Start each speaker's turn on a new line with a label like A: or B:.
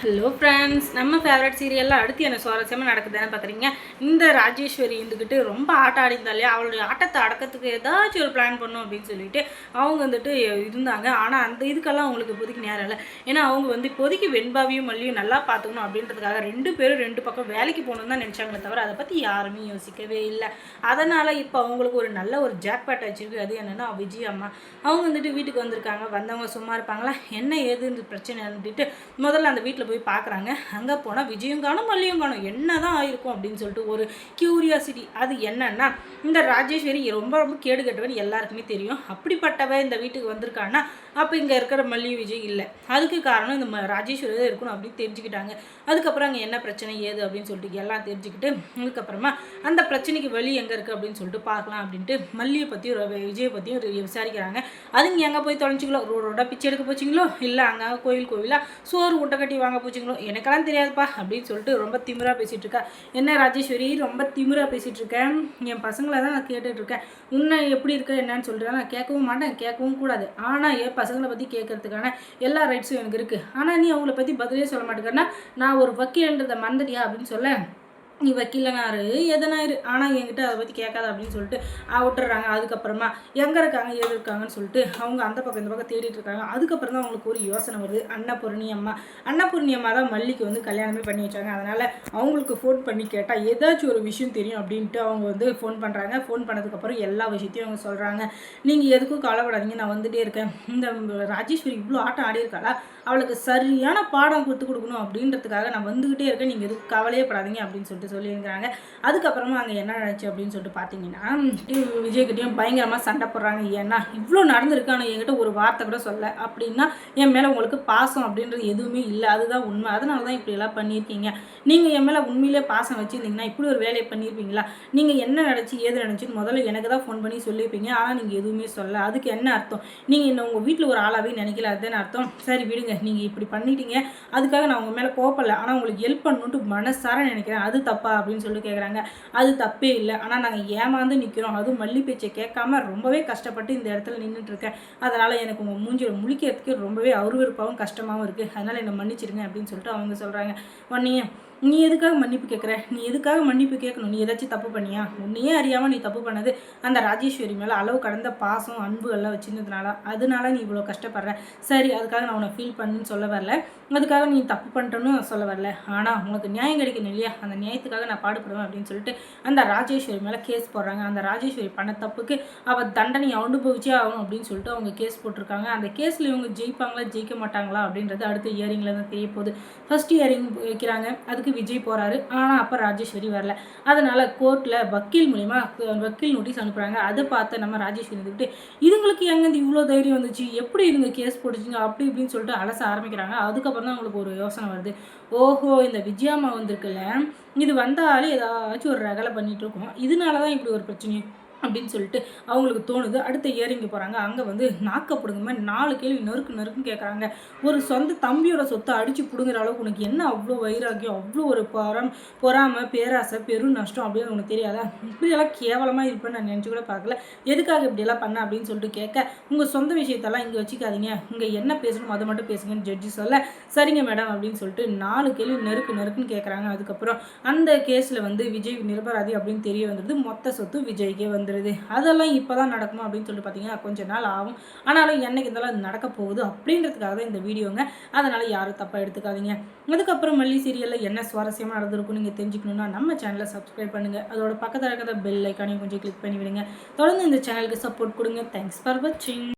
A: Hello friends நம்ம favourite சீரியலில் அடுத்து என்ன சுவாரஸ்யமாக நடக்குதுன்னு பார்க்குறீங்க இந்த ராஜேஸ்வரி இருந்துக்கிட்டு ரொம்ப ஆட்டம் ஆடிந்தாலே அவளுடைய ஆட்டத்தை அடக்கிறதுக்கு ஏதாச்சும் ஒரு பிளான் பண்ணும் அப்படின்னு சொல்லிட்டு அவங்க வந்துட்டு இருந்தாங்க. ஆனால் அந்த இதுக்கெல்லாம் அவங்களுக்கு இப்போதைக்கு நேரம் இல்லை. ஏன்னா அவங்க வந்து இப்போதைக்கு வெண்பாவியும் மல்லியும் நல்லா பார்த்துக்கணும் அப்படின்றதுக்காக ரெண்டு பேரும் ரெண்டு பக்கம் வேலைக்கு போகணுன்னு தான் நினச்சாங்களே தவிர அதை பற்றி யாருமே யோசிக்கவே இல்லை. அதனால் இப்போ அவங்களுக்கு ஒரு நல்ல ஒரு ஜாக்பேட் வச்சிருக்கு. அது என்னென்னா விஜய் அம்மா. அவங்க வந்துட்டு வீட்டுக்கு வந்திருக்காங்க. வந்தவங்க சும்மா இருப்பாங்களா? என்ன ஏதுன்ற பிரச்சனை இருந்துட்டு முதல்ல அந்த வீட்டில் போய் பார்க்குறாங்க அங்கே போனால் விஜயும் காணும் மல்லியும் காணும் என்ன தான் ஆயிருக்கும் அப்படின்னு சொல்லிட்டு ஒரு க்யூரியாசிட்டி அது என்னன்னா இந்த ராஜேஸ்வரி ரொம்ப ரொம்ப கேடு கட்டுவன் எல்லாருக்குமே தெரியும். அப்படிப்பட்டவ இந்த வீட்டுக்கு வந்திருக்கான்னா அப்போ இங்கே இருக்கிற மல்லி விஜய் இல்லை. அதுக்கு காரணம் இந்த ம ராஜேஸ்வரி தான் இருக்கணும் அப்படின்னு தெரிஞ்சுக்கிட்டாங்க. அதுக்கப்புறம் அங்கே என்ன பிரச்சனை ஏது அப்படின்னு சொல்லிட்டு எல்லாம் தெரிஞ்சுக்கிட்டு அதுக்கப்புறமா அந்த பிரச்சனைக்கு வழி எங்கே இருக்குது அப்படின்னு சொல்லிட்டு பார்க்கலாம் அப்படின்ட்டு மல்லியை பற்றியும் விஜயை பற்றியும் விசாரிக்கிறாங்க. அதுங்க எங்கே போய் தொலைஞ்சிங்களோ ரோடோட பிச்சை எடுக்க போச்சிங்களோ? இல்லை அங்கே கோயில் கோவிலாக சோறு ஊட்ட கட்டி வாங்க போச்சுங்களோ? எனக்கெல்லாம் தெரியாதுப்பா அப்படின்னு சொல்லிட்டு ரொம்ப திமிராக பேசிகிட்டு இருக்கா. என்ன ராஜேஸ்வரி ரொம்ப திமிராக பேசிகிட்டு இருக்கேன். என் பசங்களை தான் நான் கேட்டுட்ருக்கேன் இருக்கேன். உன்னை எப்படி இருக்க என்னன்னு சொல்லிட்டு நான் கேட்கவும் மாட்டேன் கேட்கவும் கூடாது. ஆனால் என் பசங்களை பற்றி கேட்கறதுக்கான எல்லா ரைட்ஸும் எனக்கு இருக்குது ஆனால் நீ அவங்கள பற்றி பதிலே சொல்ல மாட்டேங்கன்னா நான் ஒரு வக்கீல்ன்றதை மறந்துட்டியா அப்படின்னு சொல்ல நீ வக்கீலனாரு எதனாயிரு? ஆனால் என்கிட்ட அதை பற்றி கேட்காத அப்படின்னு சொல்லிட்டு விட்டுறாங்க. அதுக்கப்புறமா எங்கே இருக்காங்க எது இருக்காங்கன்னு சொல்லிட்டு அவங்க அந்த பக்கம் இந்த பக்கம் தேடிட்டு இருக்காங்க. அதுக்கப்புறம் தான் அவங்களுக்கு ஒரு யோசனை வருது. அன்னபூர்ணி அம்மா. அன்னபூர்ணி அம்மா தான் மல்லிக்கு வந்து கல்யாணமே பண்ணி வச்சாங்க. அதனால் அவங்களுக்கு ஃபோன் பண்ணி கேட்டால் ஏதாச்சும் ஒரு விஷயம் தெரியும் அப்படின்ட்டு அவங்க வந்து ஃபோன் பண்ணுறாங்க ஃபோன் பண்ணதுக்கப்புறம் எல்லா விஷயத்தையும் அவங்க சொல்கிறாங்க நீங்கள் எதுக்கும் கவலைப்படாதீங்க. நான் வந்துகிட்டே இருக்கேன். இந்த ராஜேஸ்வரி இவ்வளோ ஆட்டம் ஆடியிருக்காளா அவளுக்கு சரியான பாடம் கொடுத்து கொடுக்கணும் அப்படின்றதுக்காக நான் வந்துக்கிட்டே இருக்கேன். நீங்கள் எதுவும் கவலையே படாதீங்க அப்படின்னு சொல்லிட்டு சொல்லியிருக்கிறாங்க. அதுக்கப்புறமா அங்கே என்ன நினச்சி அப்படின்னு சொல்லிட்டு பார்த்தீங்கன்னா விஜய்கிட்டையும் பயங்கரமாக சண்டை போடுறாங்க. ஏன்னா இவ்வளோ நடந்திருக்கு ஆனால் என்கிட்ட ஒரு வார்த்தை கூட சொல்ல. அப்படின்னா என் மேலே உங்களுக்கு பாசம் அப்படின்றது எதுவுமே இல்லை. அதுதான் உண்மை. அதனால தான் இப்படியெல்லாம் பண்ணியிருக்கீங்க. நீங்கள் என் மேலே உண்மையிலே பாசம் வச்சுருந்தீங்கன்னா இப்படி ஒரு வேலையை பண்ணியிருப்பீங்களா? நீங்கள் என்ன நினச்சி ஏது நினச்சின்னு முதல்ல எனக்கு தான் ஃபோன் பண்ணி சொல்லியிருப்பீங்க. ஆனால் நீங்கள் எதுவுமே சொல்ல அதுக்கு என்ன அர்த்தம்? நீங்கள் இன்னும் உங்கள் வீட்டில் ஒரு ஆளாகவே நினைக்கல? அதுதானே அர்த்தம். சரி விடுங்க. நீங்கள் இப்படி பண்ணிட்டீங்க. அதுக்காக நான் உங்கள் மேலே கோப்பலை ஆனால் உங்களுக்கு ஹெல்ப் பண்ணணுன்ட்டு மனசார நினைக்கிறேன். அது தப்பு. தப்பா அப்படின்னு சொல்லி கேட்குறாங்க அது தப்பே இல்லை. ஆனால் நாங்கள் ஏமாந்து நிற்கிறோம் அதுவும் மல்லி பேச்சை கேட்காம ரொம்பவே கஷ்டப்பட்டு இந்த இடத்துல நின்றுட்டுருக்கேன் அதனால் எனக்கு உங்கள் மூஞ்சியில் முழிக்கிறதுக்கு ரொம்பவே அருவருப்பாகவும் கஷ்டமாகவும் இருக்குது அதனால் என்னை மன்னிச்சிருங்க அப்படின்னு சொல்லிட்டு அவங்க சொல்கிறாங்க உடனே நீ எதுக்காக மன்னிப்பு கேட்குற நீ எதுக்காக மன்னிப்பு கேட்கணும்? நீ ஏதாச்சும் தப்பு பண்ணியா? உன்னையே அறியாமல் நீ தப்பு பண்ணது அந்த ராஜேஸ்வரி மேலே அளவு கடந்த பாசம் அன்பு எல்லாம் வச்சிருந்ததுனால. அதனால நீ இவ்வளோ கஷ்டப்படுற. சரி அதுக்காக நான் உன்னை ஃபீல் பண்ணுன்னு சொல்ல வரல. அதுக்காக நீ தப்பு பண்ணிட்டேன்னு சொல்ல வரல. ஆனால் உனக்கு நியாயம் கிடைக்கணும் இல்லையா? அந்த நியாயத்தை நியாயத்துக்காக நான் பாடுபடுவேன் அப்படின்னு சொல்லிட்டு அந்த ராஜேஸ்வரி மேலே கேஸ் போடுறாங்க. அந்த ராஜேஸ்வரி பண்ண தப்புக்கு அவள் தண்டனை அனுபவிச்சே ஆகும் அப்படின்னு சொல்லிட்டு அவங்க கேஸ் போட்டிருக்காங்க. அந்த கேஸில் இவங்க ஜெயிப்பாங்களா ஜெயிக்க மாட்டாங்களா அப்படின்றது அடுத்த இயரிங்கில் தான் தெரிய போகுது. ஃபர்ஸ்ட் இயரிங் வைக்கிறாங்க. அதுக்கு விஜய் போகிறாரு ஆனால் அப்போ ராஜேஸ்வரி வரல. அதனால் கோர்ட்டில் வக்கீல் மூலிமா வக்கீல் நோட்டீஸ் அனுப்புகிறாங்க அதை பார்த்து நம்ம ராஜேஸ்வரி வந்துக்கிட்டு இதுங்களுக்கு எங்கேருந்து இவ்வளோ தைரியம் வந்துச்சு? எப்படி இதுங்க கேஸ் போட்டுச்சிங்க? அப்படி இப்படின்னு சொல்லிட்டு அலச ஆரம்பிக்கிறாங்க. அதுக்கப்புறம் தான் அவங்களுக்கு ஒரு யோசனை வருது. ஓஹோ இந்த விஜயாமா வந்திருக்குல்ல. இது வந்தாலே ஏதாச்சும் ஒரு ரகலை பண்ணிகிட்டு இருக்கோம்? இதனால தான் இப்படி ஒரு பிரச்சனையும் அப்படின்னு சொல்லிட்டு அவங்களுக்கு தோணுது. அடுத்த இயரிங்கு போகிறாங்க அங்கே வந்து நாக்க பிடுங்க மாதிரி நாலு கேள்வி நறுக்கு நறுக்குன்னு கேட்குறாங்க ஒரு சொந்த தம்பியோட சொத்தை அடித்து பிடுங்குற அளவுக்கு உனக்கு என்ன அவ்வளோ வைராக்கியம் அவ்வளோ ஒரு பரம் பொறாமை பேராசை பெரும் நஷ்டம் அப்படின்னு உனக்கு தெரியாதா? இப்படியெல்லாம் கேவலமாக இருப்பேன்னு நான் நினச்சி கூட பார்க்கல. எதுக்காக இப்படியெல்லாம் பண்ண அப்படின்னு சொல்லிட்டு கேட்க உங்கள் சொந்த விஷயத்தெல்லாம் இங்கே வச்சுக்காதீங்க. இங்கே என்ன பேசணும் அதை மட்டும் பேசுங்கன்னு ஜட்ஜி சொல்ல சரிங்க மேடம் அப்படின்னு சொல்லிட்டு நாலு கேள்வி நெருக்கு நெருக்குன்னு கேட்குறாங்க அதுக்கப்புறம் அந்த கேஸில் வந்து விஜய் நிரபராதி அப்படின்னு தெரிய வந்துடுது மொத்த சொத்து விஜய்க்கே வந்து வந்துடுது அதெல்லாம் இப்போ தான் நடக்குமா அப்படின்னு சொல்லிட்டு பார்த்தீங்கன்னா கொஞ்சம் நாள் ஆகும். ஆனாலும் என்னைக்கு இதெல்லாம் நடக்க போகுது அப்படின்றதுக்காக தான் இந்த வீடியோங்க. அதனால் யாரும் தப்பாக எடுத்துக்காதீங்க. அதுக்கப்புறம் மல்லி சீரியலில் என்ன சுவாரஸ்யமாக நடந்திருக்கும் நீங்கள் தெரிஞ்சுக்கணுன்னா நம்ம சேனலை சப்ஸ்கிரைப் பண்ணுங்கள் அதோட பக்கத்தில் இருக்கிற பெல் ஐக்கானையும் கொஞ்சம் கிளிக் பண்ணி விடுங்க தொடர்ந்து இந்த சேனலுக்கு சப்போர்ட் கொடுங்க. தேங்க்ஸ் ஃபார் வாட்சிங்